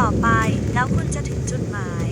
ต่อไปแล้วคุณจะถึงจุดหมาย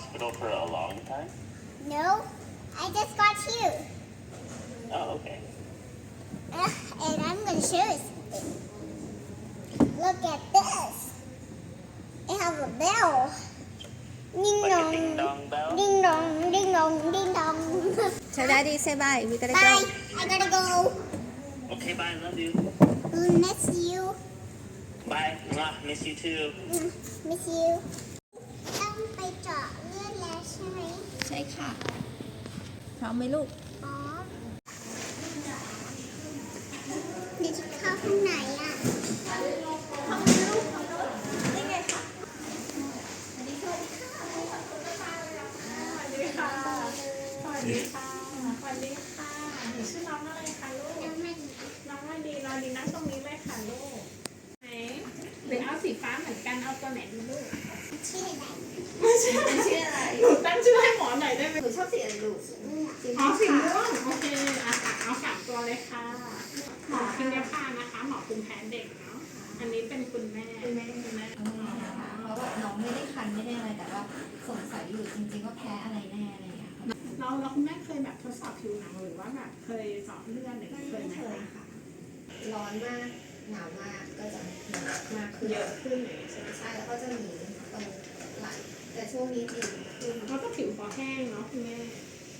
hospital for a long time? No I just got here Oh, okay. Uh, and I'm gonna show you something Look at this I have a bell Ding Like dong ding dong bell? Ding dong Ding dong Ding dong Tell daddy say bye. We gotta Bye go. I gotta go Okay, bye. Love you. Miss you Bye. Mwah, miss you too. Mm, Miss you ใช่ค่ะ พร้อมไหมลูกอ๋อเดี๋ยวจะเข้าข้างในอะสวัสดีค่ะสวัสดีค่ะสวัสดีค่ะหนูชื่อน้องอะไรคะลูก ยังไม่ น้องว่าดีรอดีนั่งตรงนี้เลยค่ะลูกไหน หรือเอาสีฟ้าเหมือนกันเอาตัวไหนดีลูกชื่ออะไรไม่ใช่ชื่ออะไร หนูตั้งชื่อให้หมอหน่อยได้ไหมหนูชอบสีอะไรลูกอ๋อสีม่วงโอเคอะค่ะเอาสามตัวเลยค่ะหมอพิมพ์ผ้านะคะ หมอภูมิแพ้เด็กเนาะอันนี้เป็นคุณแม่คุณแม่คุณแม่เพราะว่าน้องไม่ได้คันไม่ได้อะไรแต่ว่าสงสัยอยู่จริงๆว่าแพ้อะไรแน่อะไรอย่างเงี้ยค่ะเราเราคุณแม่เคยแบบทดสอบผิวหนังหรือว่าแบบเคยเจาะเลือดหรือเคยไหมคะร้อนมาก หนาวมากก็จะเยอะมากขึ้นเยอะขึ้นอย่างนี้ใช่ไหมใช่แล้วก็จะมีตรงไหล่แต่ช่วงนี้ดีขึ้นเราก็ผิวคอแห้งเนาะคุณแม่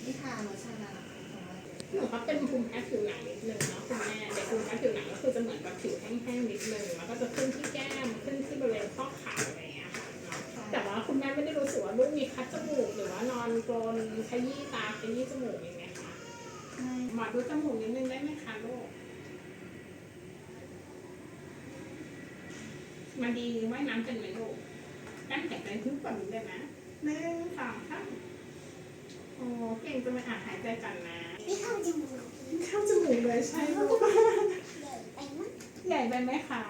ที่ทาโลชั่นแล้วนะคะเพราะว่าหนูเขาเป็นภูมิแพ้ผิวหนังนิดนึงเนาะคุณแม่เด็กภูมิแพ้ผิวหนังก็คือจะเหมือนแบบผิวแห้งๆนิดนึงแล้วก็จะขึ้นที่แก้มขึ้นที่บริเวณข้อเข่าอะไรอย่างเงี้ยค่ะเนาะแต่ว่าคุณแม่ไม่ได้รู้สึกว่าลูกมีคัดจมูกหรือว่านอนกรนขยี้ตาขยี้จมูกอย่างเงี้ยค่ะหมอดูจมูกนิดนึงได้ไหมคะลูก มาดีว่ายน้ำเป็นไหมลูกกั้นหายใจทึบกว่านี้เลยนะหนึ่งสองสามโอ้เก่งจะมาอ่านหายใจกันนะนี่เข้าจมูกเข้าจมูกเลยใช่ลูกใหญ่ไปมั้งใหญ่ไปไหมคะ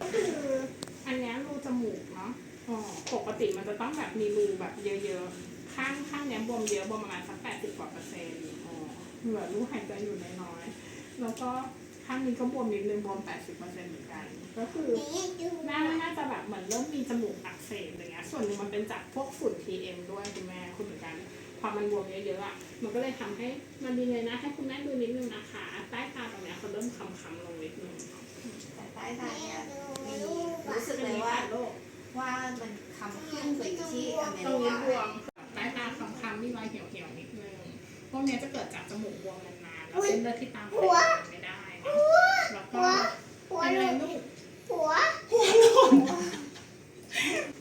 ก็คืออันเนี้ยรูจมูกเนาะอ๋อปกติมันจะต้องแบบมีรูแบบเยอะๆ ข้างข้างเนี้ยบวมเยอะบวมประมาณสักแปดสิบกว่าเปอร์เซ็นต์อ๋อเหลือรูหายใจอยู่น้อยๆ แล้วก็ข้างนี้ก็บวมนิดนึงบวมแปดสิบเปอร์เซ็นต์เหมือนกัน ก็คือนี่ดูหน้าน่าจะแบบเหมือนเริ่มมีจมูกอักเสบอะไรเงี้ยส่วนหนึ่งมันเป็นจากพวกฝุ่น PM ด้วยคุณแม่คุณเหมือนกันพอมันบวมเยอะๆอะมันก็เลยทำให้มันดีเลยนะให้คุณแม่ดูนิดนึงนะคะใต้ตาตรงเนี้ยเขาเริ่มคำๆลงนิดนึงแต่ใต้ตาเนี่ยมีรูปรู้สึกเลยว่าว่ามันคำขึ้นกว่าที่อเมตรงรินี้กาบวมใต้ตาคำๆมีรอยเหี่ยวๆนิดนึงพวกเนี้ยจะเกิดจากจมูกบวมนานๆแล้วเส้นเลือดที่ตามไปไม่ได้นะแล้วก็หัวเป็นหไรลุด ลูกหัว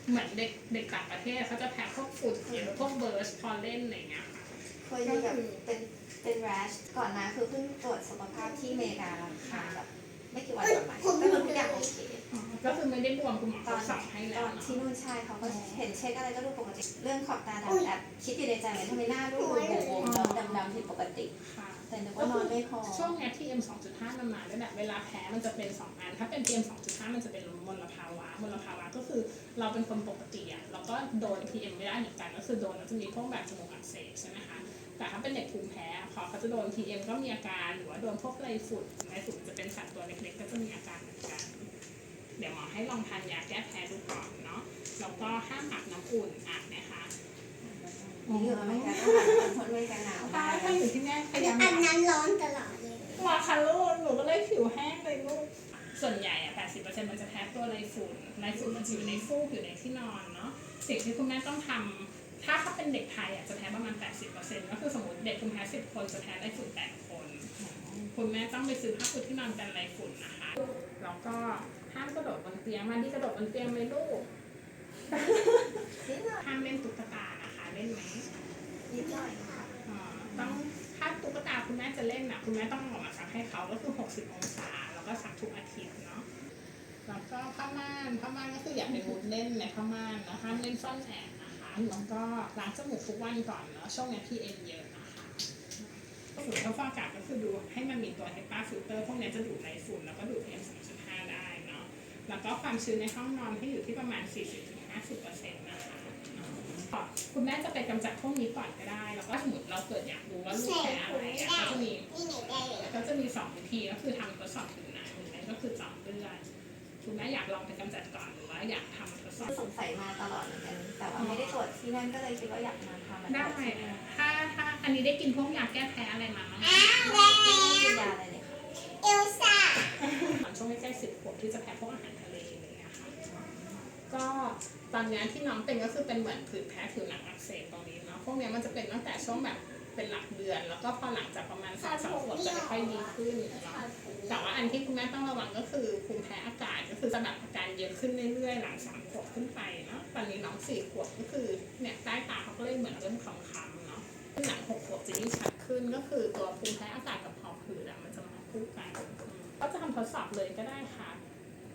เหมือนเด็กเด็กต่างประเทศเขาจะแพ้พวกฝุ่นเยอะพวกเบิร์สพอลเล่นอะไรเงี้ยค่ะเคยมีแบบเป็นเป็นแรชก่อนนะคือเพิ่งตรวจสุขภาพที่อเมริกาค่ะแบบไม่กี่วันก่อนมาก็คือทุกอย่างโอเคอ๋อก็คือไม่ได้บวมคุณหมอตอเขานสั่งให้ตแล้วอนเนาะที่นู่นใช่เขาก็เห็นเช็คอะไรก็ดูปกติ เรื่องขอบตาดำแอบคิดอยู่ในใจเลยทำไมหน้าดูบวมๆแล้วดำๆผิดปกติ ค่ะ นึกว่านอนไม่พอ ช่วงเนี้ย PM 2.5 มันมาด้วยแหละเวลาแพ้มันจะเป็น 2 อัน ถ้าเป็น PM 2.5 มันจะเป็นมลภาวะมลภาวะก็คือเราเป็นคนปกติอะเราก็โดน PM ไม่ได้เหมือนกันก็คือโดนแล้วจะมีพวกแบบจมูกอักเสบใช่ไหมคะแต่ถ้าเป็นเด็กภูมิแพ้พอเขาจะโดน PM ก็มีอาการหรือว่าโดนพวกไรฝุ่นไรฝุ่นจะเป็นสัตว์ตัวเล็กๆ ก็จะมีอาการเหมือนกัน เดี๋ยวหมอให้ลองทานยาแก้แพ้ดูก่อนเนาะแล้วก็ห้ามอาบน้ำอุ่นอาบนะคะ นี่อยู่อเมริกาก็ผ่านทนอเมริกาหนาวตามายกไปอยู่ที่แม่พอัยายามนนั้นร้อนตลอดเลย มาค่ะลูกหนูก็เลยผิวแห้งเลยลูก ส่วนใหญ่อะ80%มันจะแพ้ตัวไรฝุ่นไรฝุ่นมันจะอยู่ในฟูกอยู่ในที่นอนเนาะ สิ่งที่คุณแม่ต้องทำถ้าเขาเป็นเด็กไทยอะจะแพ้ประมาณ 80%ก็คือสมมติเด็กคุณแพ้10 คนจะแพ้ไรฝุ่น8คน คุณแม่ต้องไปซื้อผ้าปูที่นอนกันไรฝุ่นนะคะ แล้วก็ห้ามกระโดดบนเตียงมาที่กระโดดบนเตียงไหมลูกนิดหน่อยห้ามเล่นตุ๊กตานะคะ เล่นไหมนิดหน่อยค่ะต้องถ้าตุ๊กตาคุณแม่จะเล่นน่ะคุณแม่ต้องออกมาซักให้เขาก็คือ 60 องศา แล้วก็ซักทุกอาทิตย์เนาะแล้วก็ผ้าม่านผ้าม่านก็คืออย่าไปมุดเล่นในผ้าม่านนะห้ามเล่นซ่อนแอบนะคะแล้วก็ล้างจมูกทุกวันก่อนเนาะช่วงนี้พีเอ็มเยอะนะคะฝุ่นเข้าฟอกอากาศก็คือดูให้มันมีตัวเฮปาฟิลเตอร์พวกนี้จะดูดไรฝุ่นแล้วก็ดูด PM 2.5ได้เนาะแล้วก็ความชื้นในห้องนอนให้อยู่ที่ประมาณ 40-50%นะคะ คุณแม่จะไปกำจัดพวกนี้ก่อนก็ได้ แล้วก็สมมติเราเกิดอยากรู้ว่าลูกแพ้อะไรอะก็จะมีนี่ไหนได้เลยก็จะมีสองวิธีก็คือทำทดสอบผิวหนังหรือไม่ก็คือเจาะเลือดคุณแม่อยากลองไปกำจัดก่อนหรือว่าอยากทำทดสอบสงสัยมาตลอดเหมือนกันแต่ว่าไม่ได้ตรวจที่นั่นก็เลยคิดว่าอยากมาทำมันได้ถ้าถ้าอันนี้ได้กินพวกยาแก้แพ้อะไรมาบ้างไหมกินยาอะไรเลยค่ะเอลซ่าตอนช่วงใกล้ๆสิบขวบที่จะแพ้พวกอาหารทะเลอะไรอย่างเงี้ยค่ะก็ ตอนเนี้ยที่น้องเป็นก็คือเป็นเหมือนผื่นแพ้ผิวหนังอักเสบตรงนี้เนาะพวกเนี้ยมันจะเป็นตั้งแต่ช่วงแบบเป็นหลักเดือน แล้วก็พอหลังจากประมาณสองสามขวบจะค่อยๆดีขึ้นเนาะแต่ว่าอันที่คุณแม่ต้องระวังก็คือภูมิแพ้อากาศก็คือจะแบบอาการเยอะขึ้นเรื่อยๆ หลังสามขวบขึ้นไปเนาะตอนนี้น้องสี่ขวบก็คือเนี่ยใต้ตาเขาก็เลยเหมือนเริ่มคล้ำๆเนาะหลังหกขวบจะยิ่งชัดขึ้นก็คือตัวภูมิแพ้อากาศกับหอบหืดอะมันจะมาคู่กันอืมก็จะทำทดสอบเลยก็ได้ค่ะ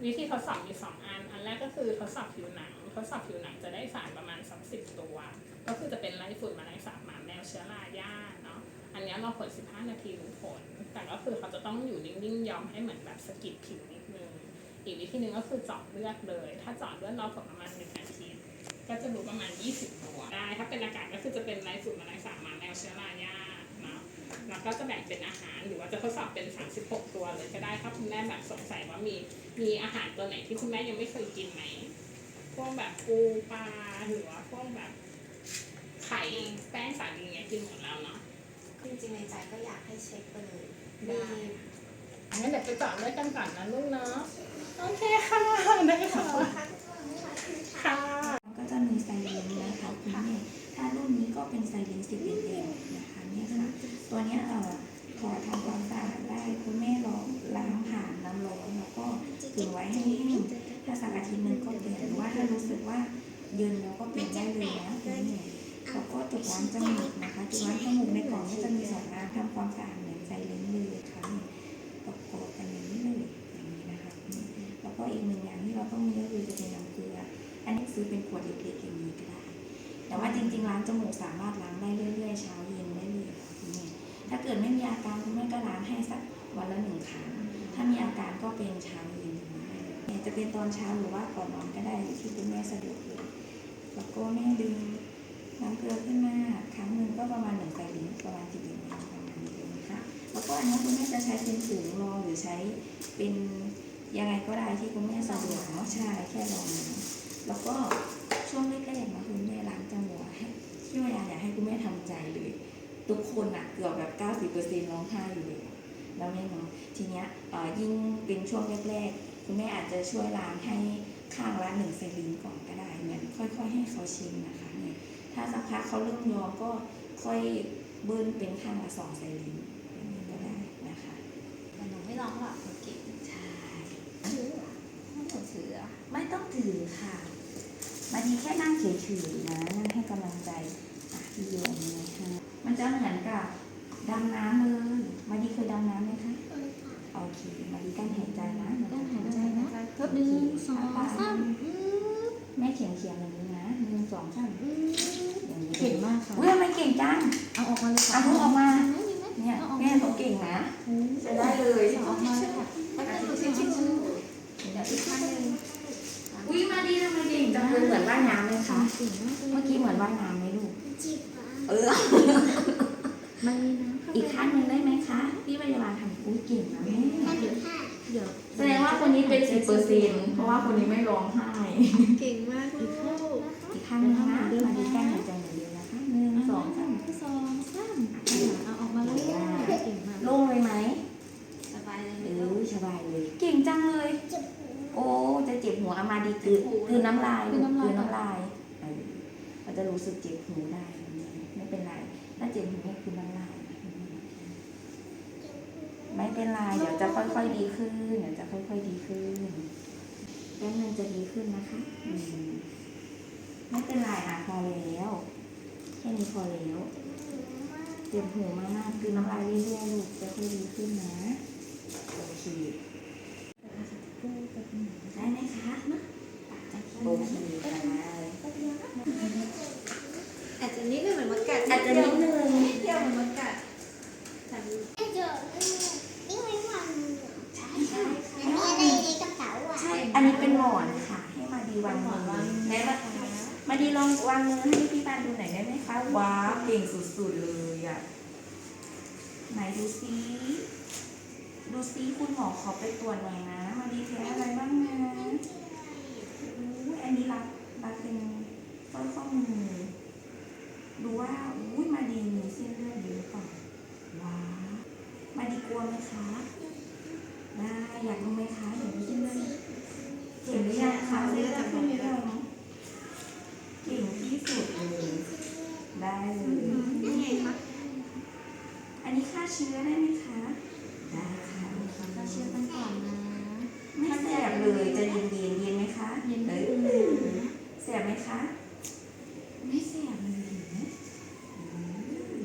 วิธีทดสอบมีสองอัน อันแรกก็คือทดสอบผิวหนัง ทดสอบผิวหนังจะได้สารประมาณสักสิบตัว ก็คือจะเป็นไล่ฝุ่นมาไล่สาบหมาแมวเชื้อราหญ้าเนาะอันนี้เราผล 15 นาทีรู้ผล แต่ก็คือเขาจะต้องอยู่นิ่งๆยอมให้เหมือนแบบสกิดผิวนิดนึงอีกวิธีหนึ่งก็คือเจาะเลือดเลย ถ้าเจาะเลือดเราผลประมาณหนึ่งอาทิตย์ก็จะรู้ประมาณ 20 ตัวได้ ถ้าเป็นอากาศก็คือจะเป็นไล่ฝุ่นมาไลสาบหมาแมวเชื้อราหญ้าเนาะแล้วก็จะแบ่งเป็นอาหารหรือว่าจะทดสอบเป็น 36 ตัวเลยก็ได้ถ้าคุณแม่แบบสงสัยว่ามีมีอาหารตัวไหนที่คุณแม่ยังไม่เคยกินไหม พวกแบบปูปลาหรือว่าพวกแบบไข่แป้งสาลีเงี้ยกินหมดแล้วเนาะจริงๆในใจก็อยากให้เช็คไปเลยได้งั้นเดี๋ยวไปเจาะเลือดกันก่อนนะลูกเนาะโอเคค่ะได้ค่ะค่ะก็จะมีไซเลนนะคะคุณแม่ถ้ารุ่นนี้ก็เป็นไซเลน10 ml นะคะเนี่ยค่ะตัวเนี้ยเอ่อพอทำความสะอาดได้คุณแม่ลองล้างผ่านน้ำร้อนแล้วก็ถึงไว้ให้แห้ง ถ้าสักอาทิตย์หนึ่งก็เปลี่ยนหรือว่าถ้ารู้สึกว่าเย็นแล้วก็เปลี่ยนได้เลยนะคุณแม่แล้วก็จุดล้างจมูกนะคะจุดล้างจมูกในกล่องนี้จะมีสองอันทำความสะอาดเหมือนไซเลนเลยค่ะประกอบกันอย่างนี้เลยอย่างนี้นะคะแล้วก็อีกหนึ่งอย่างที่เราต้องมีก็คือจะเป็นน้ำเกลือ อันนี้ซื้อเป็นขวดเล็กๆอย่างนี้ก็ได้แต่ว่าจริงๆล้างจมูกสามารถล้างได้เรื่อยๆเช้าเย็นได้เลยนี่ถ้าเกิดไม่มีอาการคุณแม่ก็ล้างให้สักวันละหนึ่งครั้งถ้ามีอาการก็เป็นเช้าเย็น จะเป็นตอนเช้าหรือว่าก่อนนอนก็ได้อยู่ที่คุณแม่สะดวกเลยแล้วก็แม่ดึงน้ำเกลือขึ้นมาครั้งหนึ่งก็ประมาณหนึ่งไซลิตรประมาณสิบมิลลิประมาณนี้เลยนะคะแล้วก็อันนี้คุณแม่จะใช้เป็นถุงรองหรือใช้เป็นยังไงก็ได้ที่คุณแม่สะดวกเนาะใช่แค่รองน้ำแล้วก็ช่วงแรกๆนะคุณแม่ล้างจมูกให้ที่ว่าอยากให้คุณแม่ทำใจเลย ทุกคนอะเกือบแบบ90%ร้องไห้อยู่เลยแล้วแม่เนาะทีเนี้ยยิ่งเป็นช่วงแรกๆ คุณแม่อาจจะช่วยล้างให้ข้างละหนึ่งไซลินก่อนก็ได้เหมือนค่อยๆ ให้เขาชิมนะคะเนี่ยถ้าสักพักเขาเริ่มยอมก็ค่อยเบิ้ลเป็นข้างละสองไซลินอย่างนี้ก็ได้นะคะแต่หนูไม่ร้องหรอกหนูเก่งใช่ถือหนูถืออะไม่ต้องถือค่ะมาดีแค่นั่งเฉยๆนะนั่งให้กำลังใจอะที่โยนเลยค่ะมันจะเหมือนกับดำน้ำเลยมาดีเคยดำน้ำไหมคะโอเคมาดีกั้นหายใจนะกั้นหายใจนะ หนึ่ง สองสามแม่เขียงเขียงอย่างนี้นะหนึ่งสองสามอย่างนี้เก่งมากค่ะอุ้ยทำไมเก่งจังเอาออกมาเลยค่ะเอาเพิ่งออกมาเนี่ยแม่เขาเก่งนะใช้ได้เลยออกมาเลยค่ะไปกันดูสิชิวเดี๋ยวอีกครั้งหนึ่งอุ้ยมาดีทำไมเก่งจังเลยเหมือนว่ายน้ำเลยคะเมื่อกี้เหมือนว่ายน้ำไหมลูกจีบอะเอออีกครั้งหนึ่งได้ไหมคะพี่พยาบาลทำอุ้ยเก่งนะแม่ห้าสิบห้า แสดงว่าคนนี้เป็นสิบเปอร์เซ็นเพราะว่าคนนี้ไม่ร้องไห้เก่งมากลูกอีกครั้งหนึงนะมาดีแก้มหายใจหนึ่งเดียวนะคะหนึ่งสองสามสองสามเอาออกมาเลยเก่งมากโล่งเลยไหมสบายเลยเอลูกอสบายเลย เก่งจังเลยจีบหูโอ้จะเจ็บหัวเอามาดีกลืนกลืนน้ำลายลูกกลืนน้ำลายเออมันจะรู้สึกเจ็บหูได้ไม่เป็นไรถ้าเจ็บหูให้คืนน้ำลายไม่ เป็นไรเดี๋ยวจะค่อยๆดีขึ้นเดี๋ยวจะค่อยๆดีขึ้นแป๊บนึงจะดีขึ้นนะคะอืมไม่เป็นไรอะพอแล้วแค่นี้พอแล้วเจ็บหูมากๆคือน้ำลายเรื่อยๆลูกจะค่อยดีขึ้นนะโอเคได้ไหมคะโอเคค่ะอาจจะนิดนึงเหมือนมดกัดอาจจะนิดนึง นิดเดียวเหมือนมดกัดแต่ ไอ้เจอนี่ไม่วัน ใช่ใช่ อันนี้อะไรในกระเป๋าอะ ใช่ อันนี้เป็นหมอนค่ะ ให้มาดีวางมือไหนมามาดีลองวางมือให้พี่ปานดูหน่อยได้ไหมคะ ว้าวเก่งสุดๆเลยอะไหนดูซิดูซิคุณหมอขอไปตรวจหน่อยนะมาดีแพ้อะไรบ้างนะอุ้ยอันนี้รับรับเป็นสร้อยข้อมือดูว่าอุ้ยมาดีมีเส้นเลือดเยอะหรือเปล่าว้าวมาดีกลัวไหมคะ ได้อยากรู้ไหมคะเห็นเส้นเลือดเห็นหรือยังคะเส้นเลือดขึ้นหรือยังเก่งที่สุดเลย ได้เลย ยังไงคะ อันนี้ฆ่าเชื้ อได้ไหมคะ ได้ค่ะ เราเชื่อกันก่อนนะ ไม่แสบเลยจะเย็นเย็นๆเย็นไหมคะเย็นเอเลอยแสบไหมคะ ไม่แสบเลยเห็นไหมอืม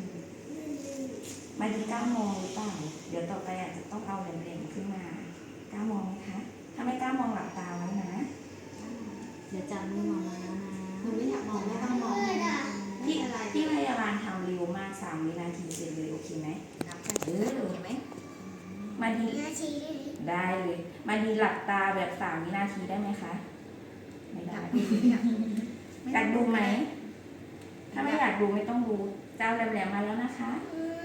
มาดีก้ามองหรือเปล่า เดี๋ยวต่อไปอาจจะต้องเอาแหลมๆขึ้นมาก้ามองไหมคะ ถ้าไม่กล้ามองหลับตาไว้นะ เดี๋ยวจำไม่มองมาแล้วนะหนูไม่อยากมองไม่ต้องมองที่ที่พยาบาลทำเร็วมากสามวินาทีเสร็จเลยโอเคไหมนับกัน เออไหมมาดีนาทีได้เลยมาดีหลับตาแบบสามวินาทีได้ไหมคะ ไม่ได้อยากดูไหม ถ้าไม่อยากดูไม่ต้องดู เจ้าแหลมๆมาแล้วนะคะ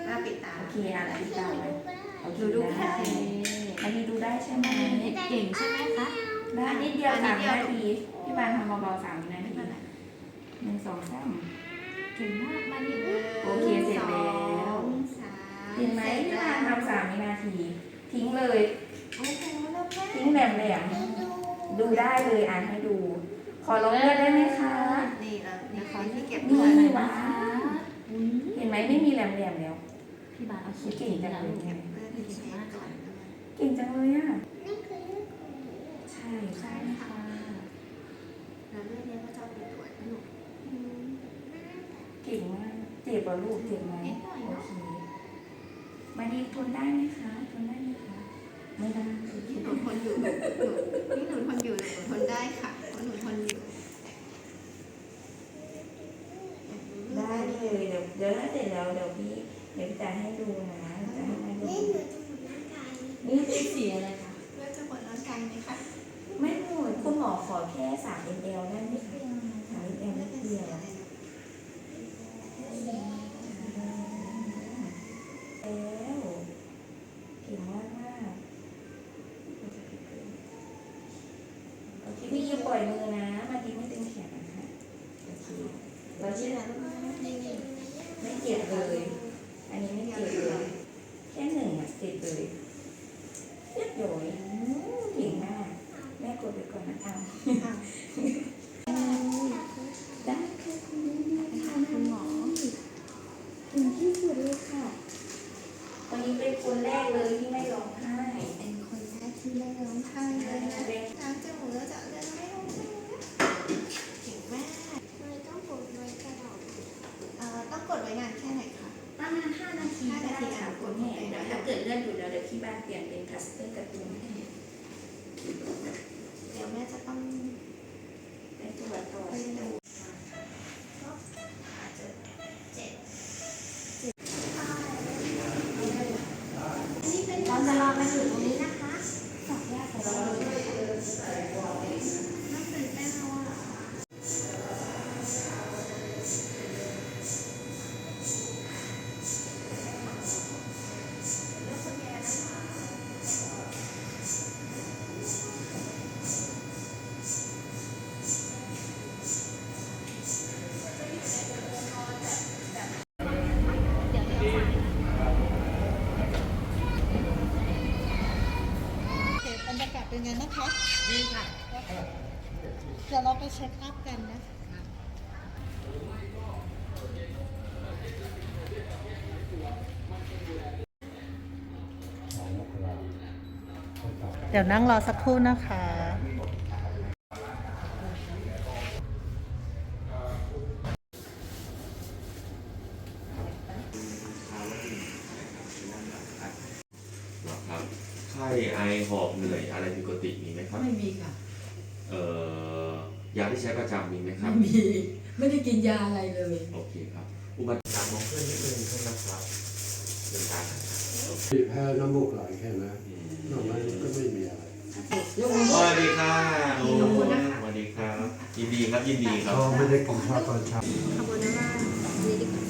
มาปิดตาโอเคอะปิดตาไว้โอเคดูดูได้มาดีดูได้ใช่ไหมเก่งใช่ไหมคะได้นิดเดียวสามวินาทีพี่บานทำเบาๆสามวินาทีหนึ่งสองสามเก่งมากมาดิโอเคเสร็จแล้ว เห็นไหมพี่บานทำสามวินาที ทิ้งเลยโอ้โหเริ่มแรกทิ้งแหลมๆดูได้เลยอ่านให้ดู ขอลงเลือดได้ไหมคะ นี่เรานี่คอนที่เก็บนี่เลือดวะอุ้ยเห็นไหมไม่มีแหลมๆแล้ว พี่บาเอาขีดเก่งจังนะเลยลูกเนี่ยเลือดที่เช็คก่อนเก่งจังเลยอะนี่คือเรื่องของหนูใช่ใช่ค่ะแล้วเลือดเนี้ยก็จะเอาไปตรวจนะลูกเก่งมาก เจ็บเหรอลูกเจ็บไหมนิดหน่อยโอเนาะเค มาดีทนได้ไหมคะทนได้ไหมคะไม่ได้หนูทนอยู่หนูนี่หนูทนอยู่หนูทนได้ค่ะเพราะหนูทนอยู่ได้เลยเดี๋ยวเดี๋ยวถ้าเสร็จแล้วเดี๋ยวพี่เดี๋ยวพี่จะให้ดูนะจะให้มาดูนี่หนูจะหมุนร่างกายนี่สีอะไรคะ เลือดจะหมดร่างกายไหมคะ ไม่หมดคุณหมอขอแค่สามมลได้ไหมคะสามมล เลือ นิ ด ด เป็น เดี สี ยว อะไรนะ แล้วเก่งมากมากโอเคพี่จะปล่ อยมือนะ มันดีไม่ตึงแขนนะคะโอเคเราเชื่อนะลูกนี่นี่ไม่เจ็บเลย อันนี้ไม่เจ็บเลย แค่หนึ่งอะเจ็บเลยเรียบร้อยอืมเก่งมาก แม่กดไปก่อนนะเอา ค่ะ ได้ค่ะคุณค่ะคุณหมอถึงที่สุดเลยค่ะตอนนี้เป็นคนแรกเลยที่ไม่ร้องไห้ เป็นคนแรกที่ไม่ร้องไห้เลยนะล้างจมูกแล้วจะเดินไม่ร้องไห้นะเก่งมาก ไม่ต้องปวดไว้ตลอด เอ่อต้องกดไว้นานแค่ไหนคะ ประมาณ5นาที ห้า ก็ นาที ได้ค่ะคุณแม่เดี๋ยวถ้าเกิดเลือด ที่บ้านเปลี่ยนเป็นพลาสเตอร์การ์ตูนให้เดี๋ยวแม่จะต้องไปตรวจต่อไปดู อาจจะเจ็บ เเราจะรอกันอยู่ตรงนี้นะคะ สับยากแต่เราเลย บรรยากาศเป็นไงนะคะ ดีค่ะ เดี๋ยวเราไปเช็คอัพกันนะ เดี๋ยวนั่งรอสักครู่นะคะ หรอครับไข้ไอหอบเหนื่อยอะไรผิดปกติมีไหมครับ ไม่มีค่ะ เอ่อยาที่ใช้ประจำมีไหมครัไม่บ มี ไม่ได้กินยาอะไรเลย โอเคครับ อุบัติเหตุมองเพื่อนนิดนึงเท่านั้นครับเดินทางนะครับที่แพ้น้ำมูกไหลแค่นั้น นอกนั้นก็ไม่มีอะไรยกมือสวัสดีค่ะโอ้สวัสดีครับ ยินดีครับ ยินดีครับเขาไม่ได้กินข้าวตอนเช้าแม่ก็จะสั่งอันนี้ใ